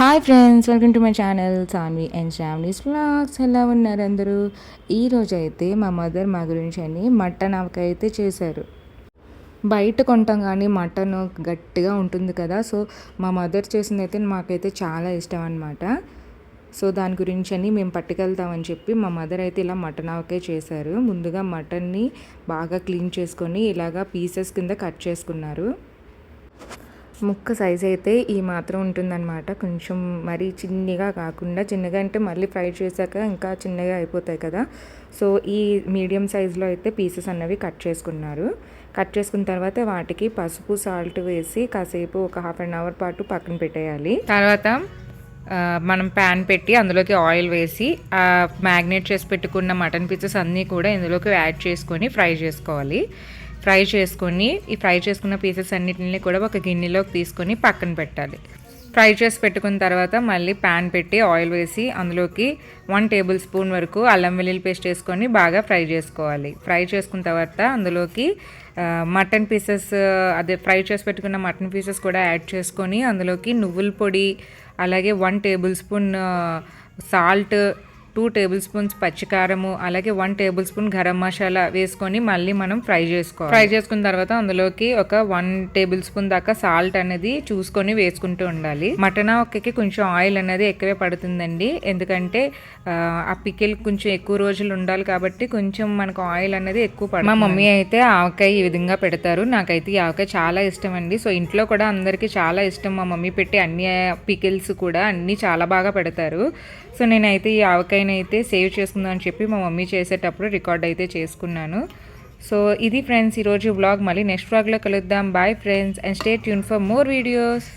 Hi friends welcome to my channel Saanvi and families vlogs ఎలా ఉన్నారు అందరూ ఈరోజు అయితే మా మదర్ మా గురించి అని మటన్ ఆవకాయ అయితే చేశారు. బయట కొంటాం కానీ మటన్ గట్టిగా ఉంటుంది కదా సో మా మదర్ చేసింది అయితే మాకైతే చాలా ఇష్టం అనమాట సో దాని గురించి అని మేము పట్టుకెళ్తామని చెప్పి మా మదర్ అయితే ఇలా మటన్ ఆవకే చేశారు. ముందుగా మటన్ని బాగా క్లీన్ చేసుకొని ఇలాగా పీసెస్ కింద కట్ చేసుకున్నారు. ముక్క సైజ్ అయితే ఈ మాత్రం ఉంటుందన్నమాట. కొంచెం మరీ చిన్నగా కాకుండా చిన్నగా అంటే మళ్ళీ ఫ్రై చేశాక ఇంకా చిన్నగా అయిపోతాయి కదా. సో ఈ మీడియం సైజులో అయితే పీసెస్ అన్నవి కట్ చేసుకున్నారు. కట్ చేసుకున్న తర్వాత వాటికి పసుపు సాల్ట్ వేసి కాసేపు ఒక హాఫ్ అన్ అవర్ పాటు పక్కన పెట్టేయాలి. తర్వాత మనం ప్యాన్ పెట్టి అందులోకి ఆయిల్ వేసి మ్యాగ్నేట్ చేసి పెట్టుకున్న మటన్ పీసెస్ అన్నీ కూడా ఇందులోకి యాడ్ చేసుకొని ఫ్రై చేసుకోవాలి. ఫ్రై చేసుకొని ఈ ఫ్రై చేసుకున్న పీసెస్ అన్నిటిని కూడా ఒక గిన్నెలోకి తీసుకొని పక్కన పెట్టాలి. ఫ్రై చేసి పెట్టుకున్న తర్వాత మళ్ళీ ప్యాన్ పెట్టి ఆయిల్ వేసి అందులోకి వన్ టేబుల్ స్పూన్ వరకు అల్లం వెల్లుల్లి పేస్ట్ వేసుకొని బాగా ఫ్రై చేసుకోవాలి. ఫ్రై చేసుకున్న తర్వాత అందులోకి మటన్ పీసెస్ అదే ఫ్రై చేసి పెట్టుకున్న మటన్ పీసెస్ కూడా యాడ్ చేసుకొని అందులోకి నువ్వుల పొడి అలాగే one tablespoon salt two tablespoons పచ్చికారము అలాగే one tablespoon garam masala వేసుకొని మళ్ళీ మనం ఫ్రై చేసుకోవాలి. ఫ్రై చేసుకున్న తర్వాత అందులోకి ఒక వన్ టేబుల్ స్పూన్ దాకా సాల్ట్ అనేది చూసుకొని వేసుకుంటూ ఉండాలి. మటన్ ఒక్కకి కొంచెం ఆయిల్ అనేది ఎక్కువే పడుతుందండి. ఎందుకంటే ఆ, ఆ పికిల్ కొంచెం ఎక్కువ రోజులు ఉండాలి కాబట్టి కొంచెం మనకు ఆయిల్ అనేది ఎక్కువ పడుతుంది. మా మమ్మీ అయితే ఆవకాయ ఈ విధంగా పెడతారు. నాకైతే ఈ ఆవకాయ చాలా ఇష్టం అండి. సో ఇంట్లో కూడా అందరికీ చాలా ఇష్టం. మా మమ్మీ పెట్టి అన్ని పికిల్స్ కూడా అన్నీ చాలా బాగా పెడతారు. సో నేనైతే ఈ ఆవకాయని అయితే సేవ్ చేసుకుందాం అని చెప్పి మా మమ్మీ చేసేటప్పుడు రికార్డ్ అయితే చేసుకున్నాను. సో ఇది ఫ్రెండ్స్ ఈరోజు వ్లాగ్ మళ్ళీ నెక్స్ట్ వ్లాగ్లో కలుద్దాం. Bye friends and stay tune for more videos